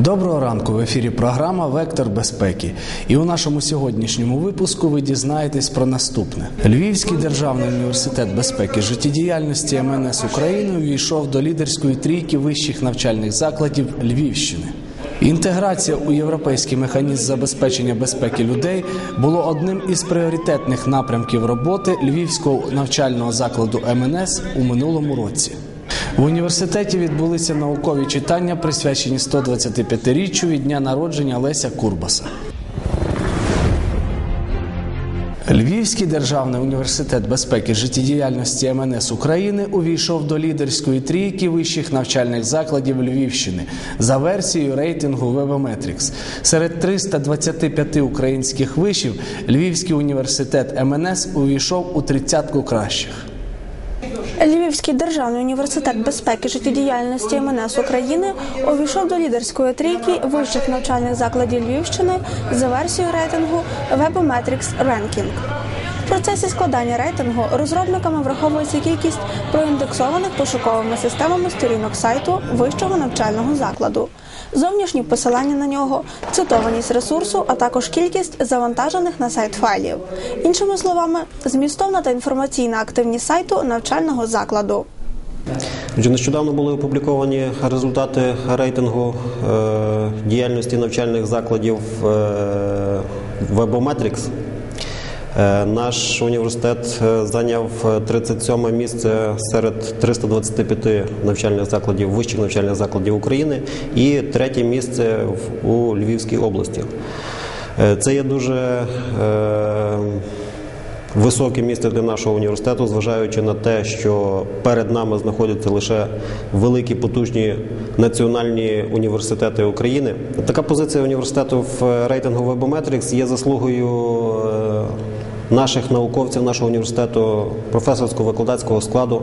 Доброго ранку в ефірі програма Вектор безпеки. І у нашому сьогоднішньому випуску ви дізнаєтесь про наступне: Львівський державний університет безпеки життєдіяльності МНС України увійшов до лідерської трійки вищих навчальних закладів Львівщини. Інтеграція у європейський механізм забезпечення безпеки людей було одним із пріоритетних напрямків роботи Львівського навчального закладу МНС у минулому році. В університеті відбулися наукові читання, присвячені 125-річчю від дня народження Леся Курбаса. Львівський державний університет безпеки життєдіяльності МНС України увійшов до лідерської трійки вищих навчальних закладів Львівщини за версією рейтингу Webometrics. Серед 325 українських вишів Львівський університет МНС увійшов у тридцятку кращих. Львівський державний університет безпеки життєдіяльності МНС України увійшов до лідерської трійки вищих навчальних закладів Львівщини за версією рейтингу Webometrics Ranking. В процесі складання рейтингу розробниками враховується кількість проіндексованих пошуковими системами сторінок сайту вищого навчального закладу, зовнішні посилання на нього, цитованість ресурсу, а також кількість завантажених на сайт файлів. Іншими словами, змістовна та інформаційна активність сайту навчального закладу. Нещодавно були опубліковані результати рейтингу е, діяльності навчальних закладів е, Webometrics. Е, Наш університет е, зайняв 37 місце серед 325 навчальних закладів, вищих навчальних закладів України і третє місце у Львівській області. Е, Це є дуже е, високе місце для нашого університету, зважаючи на те, що перед нами знаходяться лише великі потужні національні університети України. Така позиція університету в рейтингу Webometrics є заслугою. Наших науковців нашого університету, професорсько-викладацького складу,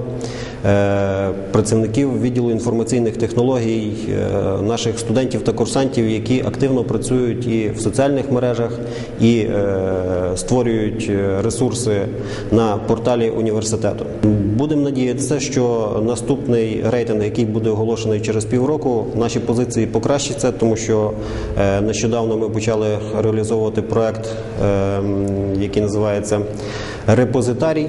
е, працівників відділу інформаційних технологій, е, наших студентів та курсантів, які активно працюють і в соціальних мережах, і е, створюють ресурси на порталі університету. Будемо надіятися, що наступний рейтинг, який буде оголошений через півроку, наші позиції покращаться, тому що нещодавно ми почали реалізовувати проект, який називається Репозитарій.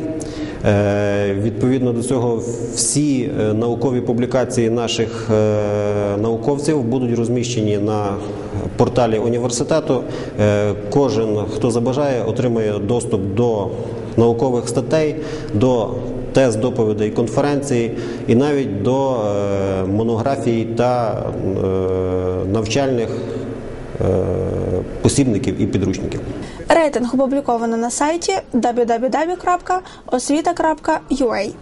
Е, Відповідно до цього, всі е, наукові публікації наших е, науковців будуть розміщені на порталі університету. Кожен, хто забажає, отримає доступ до наукових статей, до тез доповідей конференцій і навіть до монографій та навчальних посібників і підручників. Рейтинг опубліковано на сайті www.osvita.ua.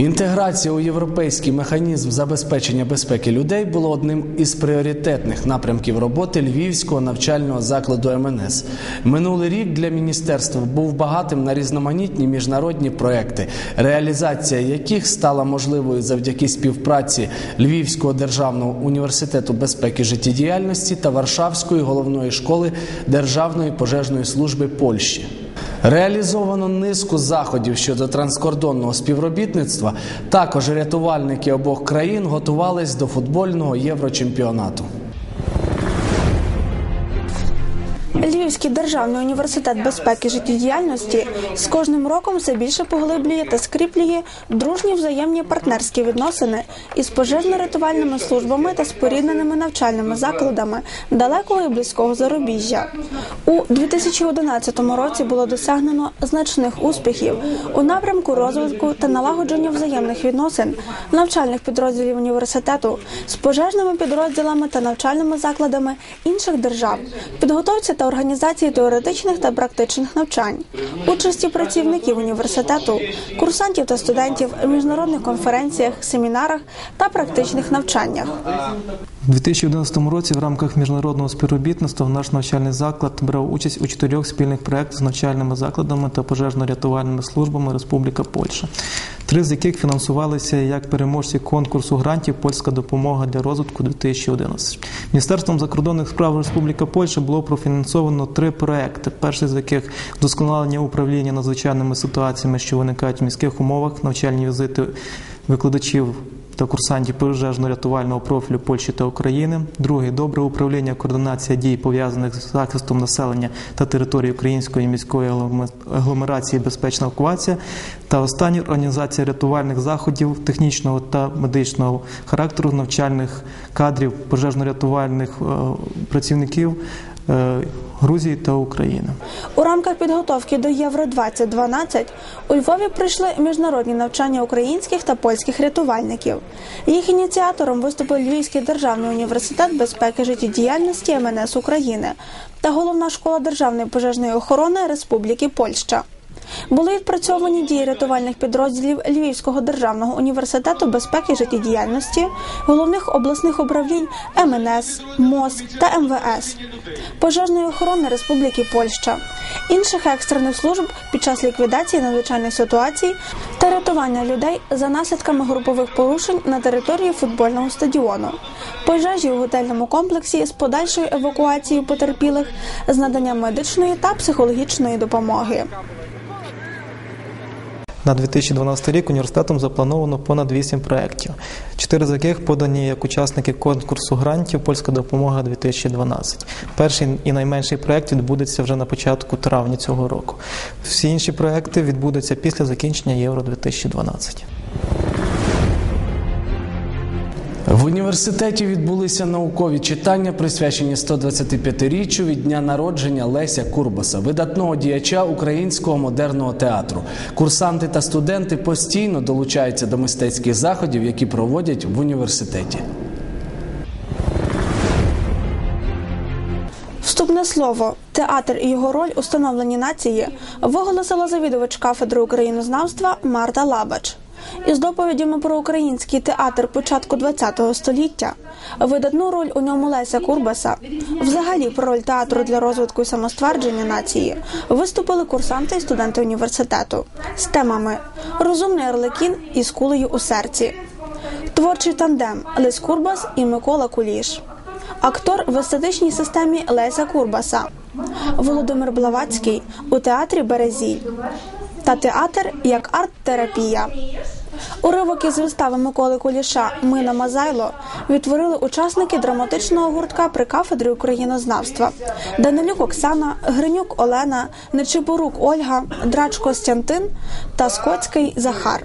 Інтеграція у європейський механізм забезпечення безпеки людей було одним із пріоритетних напрямків роботи Львівського навчального закладу МНС. Минулий рік для міністерства був багатим на різноманітні міжнародні проекти, реалізація яких стала можливою завдяки співпраці Львівського державного університету безпеки життєдіяльності та Варшавської головної школи Державної пожежної служби Польщі. Реалізовано низку заходів щодо транскордонного співробітництва. Також рятувальники обох країн готувались до футбольного єврочемпіонату. Львівський державний університет безпеки життєдіяльності з кожним роком все більше поглиблює та скріплює дружні взаємні партнерські відносини із пожежно-рятувальними службами та спорідненими навчальними закладами далекого і близького зарубіжжя. У 2011 році було досягнено значних успіхів у напрямку розвитку та налагодження взаємних відносин навчальних підрозділів університету з пожежними підрозділами та навчальними закладами інших держав, підготовці та організації теоретичних та практичних навчань, участі працівників університету, курсантів та студентів у міжнародних конференціях, семінарах та практичних навчаннях. У 2011 році в рамках міжнародного співробітництва наш навчальний заклад брав участь у чотирьох спільних проєктах з навчальними закладами та пожежно-рятувальними службами Республіка Польща, три з яких фінансувалися як переможці конкурсу грантів Польська допомога для розвитку 2011. Міністерством закордонних справ Республіка Польща було профінансовано три проекти. Перший з яких вдосконалення управління надзвичайними ситуаціями, що виникають в міських умовах, навчальні візити викладачів та курсантів пожежно-рятувального профілю Польщі та України. Другий добре управління координація дій пов'язаних з захистом населення та території української міської агломерації безпечна евакуація. Та останній організація рятувальних заходів технічного та медичного характеру навчальних кадрів пожежно-рятувальних е, працівників е, Грузії та України. У рамках підготовки до Євро 2012 у Львові прийшли міжнародні навчання українських та польських рятувальників. Їх ініціатором виступив Львівський державний університет безпеки життєдіяльності МНС України та головна школа державної пожежної охорони Республіки Польща. Були відпрацьовані дії рятувальних підрозділів Львівського державного університету безпеки життєдіяльності, головних обласних управлінь МНС, МОЗ та МВС, пожежної охорони Республіки Польща, інших екстрених служб під час ліквідації надзвичайних ситуацій та рятування людей за наслідками групових порушень на території футбольного стадіону, пожежі у готельному комплексі з подальшою евакуацією потерпілих з наданням медичної та психологічної допомоги. На 2012 рік університетом заплановано понад 8 проєктів, чотири з яких подані як учасники конкурсу грантів Польська допомога 2012. Перший і найменший проєкт відбудеться вже на початку травня цього року. Всі інші проєкти відбудуться після закінчення Євро 2012. В університеті відбулися наукові читання, присвячені 125-річчю від дня народження Леся Курбаса, видатного діяча українського модерного театру. Курсанти та студенти постійно долучаються до мистецьких заходів, які проводять в університеті. Вступне слово театр і його роль у становленні нації виголосила завідувач кафедри українознавства Марта Лабач. Із доповідями про український театр початку ХХ століття, видатну роль у ньому Леся Курбаса, взагалі про роль театру для розвитку і самоствердження нації, виступили курсанти і студенти університету з темами Розумний Арлекін із кулею у серці, творчий тандем Лесь Курбас і Микола Куліш, актор в естетичній системі Леся Курбаса, Володимир Блавацький у театрі Березіль та театр як арт-терапія. Уривок із вистави Миколи Куліша Мина Мазайло відтворили учасники драматичного гуртка при кафедрі українознавства Данилюк Оксана, Гринюк Олена, Нечипорук Ольга, Драч Костянтин та Скотський Захар.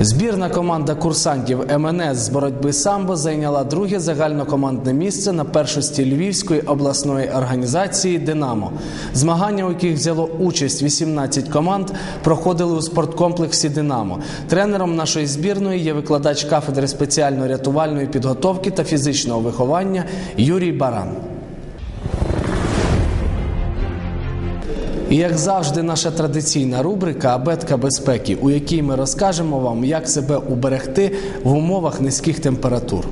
Збірна команда курсантів МНС з боротьби самбо зайняла друге загальнокомандне місце на першості Львівської обласної організації Динамо. Змагання, у яких взяло участь 18 команд, проходили у спорткомплексі Динамо. Тренером нашої збірної є викладач кафедри спеціально-рятувальної підготовки та фізичного виховання Юрій Баран. І як завжди, наша традиційна рубрика Абетка безпеки, у якій ми розкажемо вам, як себе уберегти в умовах низьких температур.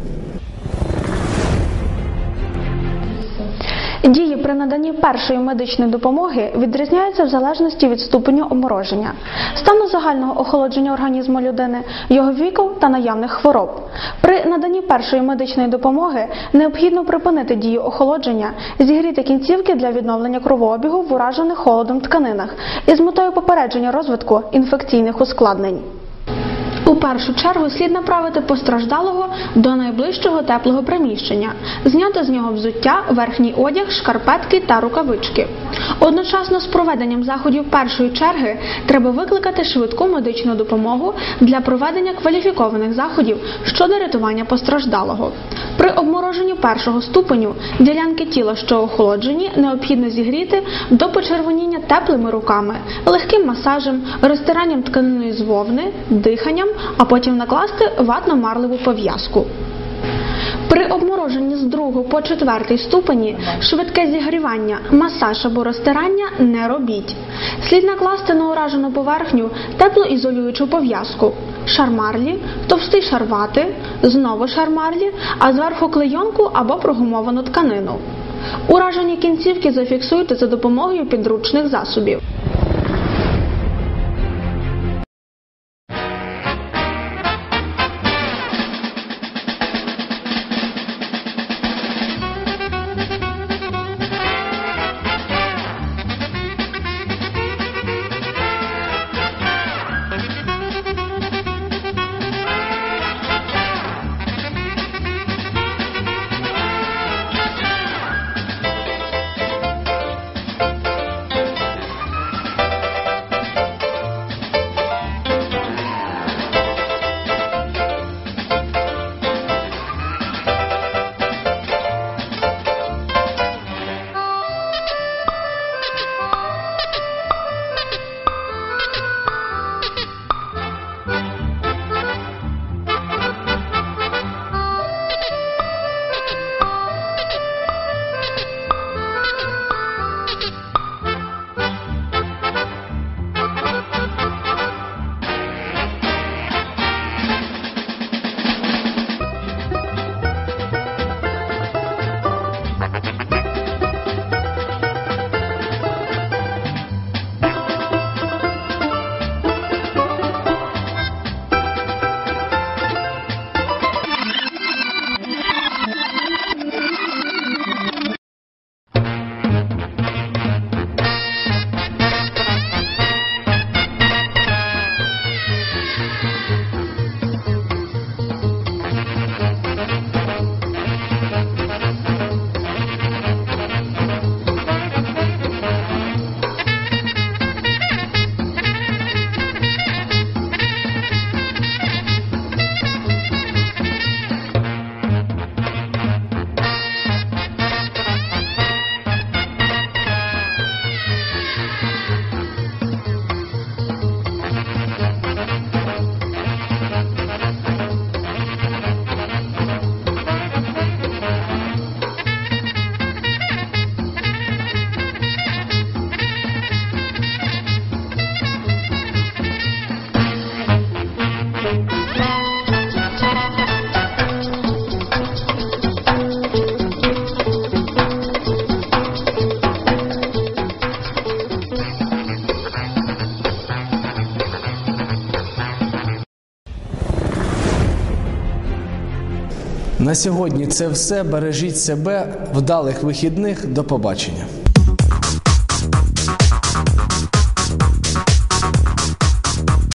Наданні першої медичної допомоги відрізняються в залежності від ступеню омороження, стану загального охолодження організму людини, його віку та наявних хвороб. При наданні першої медичної допомоги необхідно припинити дію охолодження, зігріти кінцівки для відновлення кровообігу в уражених холодом тканинах із метою попередження розвитку інфекційних ускладнень. У першу чергу слід направити постраждалого до найближчого теплого приміщення, зняти з нього взуття, верхній одяг, шкарпетки та рукавички. Одночасно з проведенням заходів першої черги треба викликати швидку медичну допомогу для проведення кваліфікованих заходів щодо рятування постраждалого. При обмороженні першого ступеню ділянки тіла, що охолоджені, необхідно зігріти до почервоніння теплими руками, легким масажем, розтиранням тканини з вовни, диханням, а потім накласти ватно-марливу пов'язку. При обмороженні з другого по четвертий ступені швидке зігрівання, масаж або розтирання не робіть. Слід накласти на уражену поверхню теплоізолюючу пов'язку, шармарлі, товстий шар вати, знову шармарлі, а зверху клейонку або прогумовану тканину. Уражені кінцівки зафіксуйте за допомогою підручних засобів. На сьогодні це все. Бережіть себе, вдалих вихідних. До побачення.